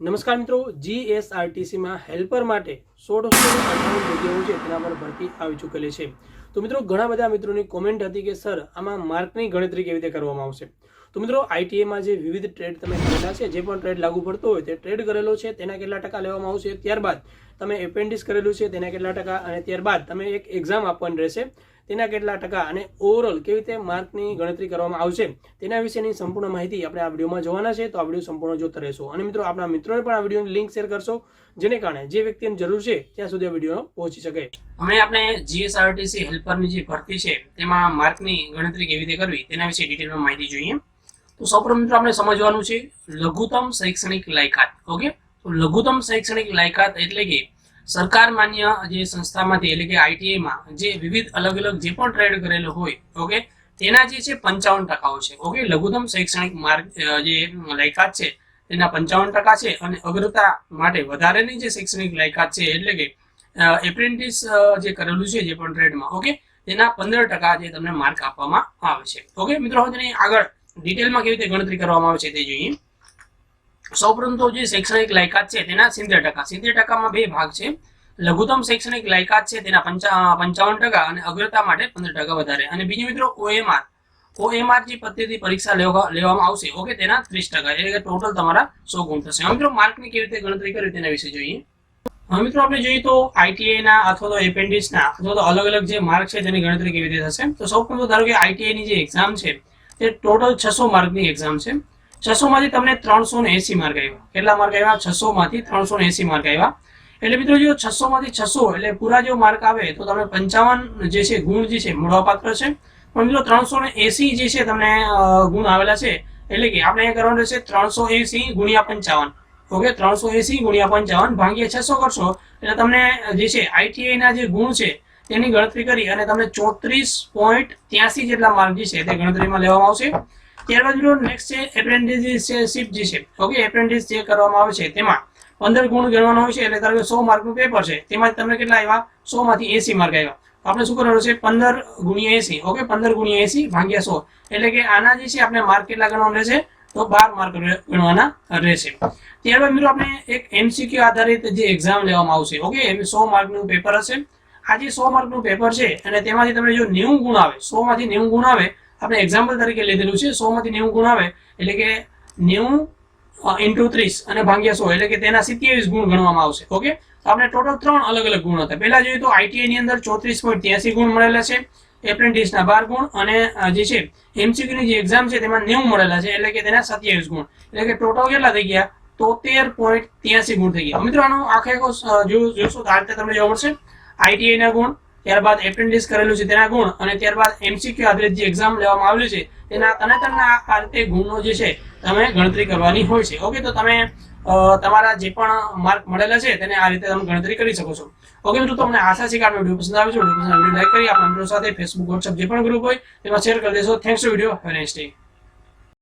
નમસ્કાર મિત્રો, જીએસઆરટીસીમાં હેલ્પર માટે સોળસો અઠ્ઠાવન જગ્યાઓ છે, તેના પર ભરતી આવી ચૂકેલી છે. તો મિત્રો, ઘણા બધા મિત્રોની કોમેન્ટ હતી કે, સર, આમાં માર્કની ગણતરી કેવી રીતે કરવામાં આવશે? તો મિત્રો આઈટીઆઈમાં જે વિવિધ ટ્રેડ તમે કરેલા છે, જે પણ ટ્રેડ લાગુ પડતો હોય તે ટ્રેડ કરેલો છે, તેના કેટલા ટકા લેવામાં આવશે? ત્યારબાદ તમે એપેન્ડિસ કરેલું છે, તેના કેટલા ટકા અને ત્યારબાદ તમે એક એક્ઝામ આપવાની રહેશે, તેના કેટલા ટકા અને ઓવરઓલ કેવી રીતે માર્કની ગણતરી કરવામાં આવશે, તેના વિશેની સંપૂર્ણ માહિતી આપણે આ વિડીયોમાં જોવાના છે, તો આ વીડિયો સંપૂર્ણ જોતા રહેશો. અને મિત્રો, આપણા મિત્રોને પણ આ વિડીયોની લિંક શેર કરશો, જેને કારણે જે વ્યક્તિને જરૂર છે, ત્યાં સુધી આ વીડિયો પહોંચી શકે. હવે આપણે જીએસઆરટીસી હેલ્પરની જે ભરતી છે, તેમાં માર્કની ગણતરી કેવી રીતે કરવી, તેના વિશે ડિટેલમાં માહિતી જોઈએ. તો સૌપ્રથમ મિત્રો, આપણે સમજવાનું છે, લઘુત્તમ શૈક્ષણિક લાયકાત, ઓકે? લઘુત્તમ શૈક્ષણિક લાયકાત એટલે કે સરકાર માન્ય જે સંસ્થામાંથી એટલે કે આઈટીઆઈમાં જે વિવિધ અલગ અલગ જે પણ ટ્રેડ કરેલો હોય ઓકે તેના જે છે પંચાવન ટકાઓ છે. ઓકે લઘુત્તમ શૈક્ષણિક માર્ગ જે લાયકાત છે તેના પંચાવન ટકા છે અને અગ્રતા માટે વધારેની જે શૈક્ષણિક લાયકાત છે એટલે કે એપ્રેન્ટિસ જે કરેલું છે જે પણ ટ્રેડમાં ઓકે તેના પંદર ટકા જે તમને માર્ક આપવામાં આવે છે. ઓકે મિત્રો આગળ ડિટેલમાં કેવી રીતે ગણતરી કરવામાં આવે છે તે જોઈએ. સૌપ્રથમ તો જે શૈક્ષણિક લાયકાત છે તેના સિત્તેર ટકા. સિત્તેર ટકામાં બે ભાગ છે. લઘુત્તમ શૈક્ષણિક લાયકાત છે તેના પંચા, પંચાવન ટકા અને અગ્રતા માટે પંદર ટકા વધારે. અને બીજું મિત્રો ઓએમઆર. ઓએમઆર જે પદ્ધતિ પરીક્ષા લેવામાં આવશે. ઓકે, તેના ત્રીસ ટકા. એટલે કે ટોટલ તમારા સો ગુણ થશે. હવે મિત્રો માર્કની કેવી રીતે ગણતરી કરવી તેના વિશે જોઈએ. હવે મિત્રો આપણે જોઈએ તો આઈટીઆઈ ના અથવા તો એપેન્ડિક્સ ના અથવા તો અલગ અલગ જે માર્ક છે તેની ગણતરી કેવી રીતે થશે. તો સૌ પ્રથમ ધારો કે આઈટીઆઈ ની જે એક્ઝામ છે, તે ટોટલ છસો માર્કની એક્ઝામ છે. છસો માંથી તમને ત્રણસો ને એસી માર્ક આવ્યા. કેટલા માર્ક આવ્યા? છસો માંથી ત્રણસો ને એસી માર્ક આવ્યા. એટલે મિત્રો જો છસો માંથી છસો, એટલે પૂરા જો માર્ક આવે, તો તમને પંચાવન જે છે ગુણ જે છે મળવાપાત્ર છે. પણ મિત્રો ત્રણસો ને એસી જે છે તમને ગુણ આવેલા છે, એટલે કે આપણે એ કરવાનું રહેશે ત્રણસો એસી ગુણ્યા પંચાવન. ઓકે, ત્રણસો એસી ગુણ્યા પંચાવન ભાગ્યા છસો કરશો, એટલે તમને જે છે આઈટીઆઈ ના જે ગુણ છે, તેની ગણતરી કરી અને તમને ચોત્રીસ પોઈન્ટ ત્યાસી જેટલા માર્ક જે છે તે ગણતરીમાં લેવામાં આવશે. ત્યારબાદ મિત્રો નેક્સ્ટ છે એપ્રેન્ટિસશીપ જે છે ઓકે એપ્રેન્ટિસ જે કરવામાં આવે છે, તેમાં પંદર ગુણ ગણવાનો હોય છે, એટલે ધારો કે સો માર્કનું પેપર છે, તેમાં તમને કેટલા આવ્યા? સો માંથી એસી માર્ક આવ્યા. આપણે શું કરવાનું છે? પંદર ગુણ્યા એસી. ઓકે પંદર ગુણ્યા એસી ભાગ્યા સો. એટલે કે આના જે છે, આપણે માર્ક કેટલા ગણવાના રહેશે? તો બાર માર્ક ગણવાના રહેશે. ત્યારબાદ મિત્રો આપણે એક એમસીક્યુ આધારિત જે એક્ઝામ લેવામાં આવશે. ઓકે એમ સો માર્કનું પેપર હશે. આ જે સો માર્કનું પેપર છે, અને તેમાંથી તમને જો નેવું ગુણ આવે, સો માંથી નેવું ગુણ આવે આપણે એક્ઝામ્પલ તરીકે લીધેલું છે સો માંથી નેવું ગુણ આવે, એટલે કે નેવું ઇન્ટુ ત્રીસ અને ભાગ્યા સો, એટલે કે તેના સિત્યાવીસ ગુણ ગણવામાં આવશે ઓકે તો આપણે ટોટલ ત્રણ અલગ અલગ ગુણ હતા. પહેલા જોઈએ તો આઈટીઆઈ ની અંદર ચોત્રીસ પોઈન્ટ ત્યાસી ગુણ મળેલા છે, એપ્રેન્ટિસના બાર ગુણ અને જે છે એમસીક્યુની જે એક્ઝામ છે તેમાં નેવું મળેલા છે, એટલે કે તેના સત્યાવીસ ગુણ. એટલે કે ટોટલ કેટલા થઈ ગયા? તોતેર પોઈન્ટ ત્યાસી ગુણ થઈ ગયા. મિત્રો, આનો આખે આખો જોશો તો આ રીતે તમને જોવા મળશે. આઈટીઆઈના ગુણ ત્યારબાદ એપ્રેન્ટિસ કરેલું છે તેના ગુણ અને ત્યારબાદ એમસીક્યુ આધારિત જે એક્ઝામ લેવામાં આવેલું છે, તેના તને આ રીતે ગુણનો જે છે, તમે ગણતરી કરવાની હોય છે. ઓકે તો તમે તમારા જે પણ માર્ક મળેલા છે, તેને આ રીતે તમે ગણતરી કરી શકો છો. ઓકે મિત્રો તમને આશા છે કે આ વીડિયો પસંદ આવે છે. વીડિયો પસંદ લાઈક કરી, આપણા મિત્રો સાથે ફેસબુક વોટ્સઅપ જે પણ ગ્રુપ હોય, તેમાં શેર કરી દેશો. Thanks video have next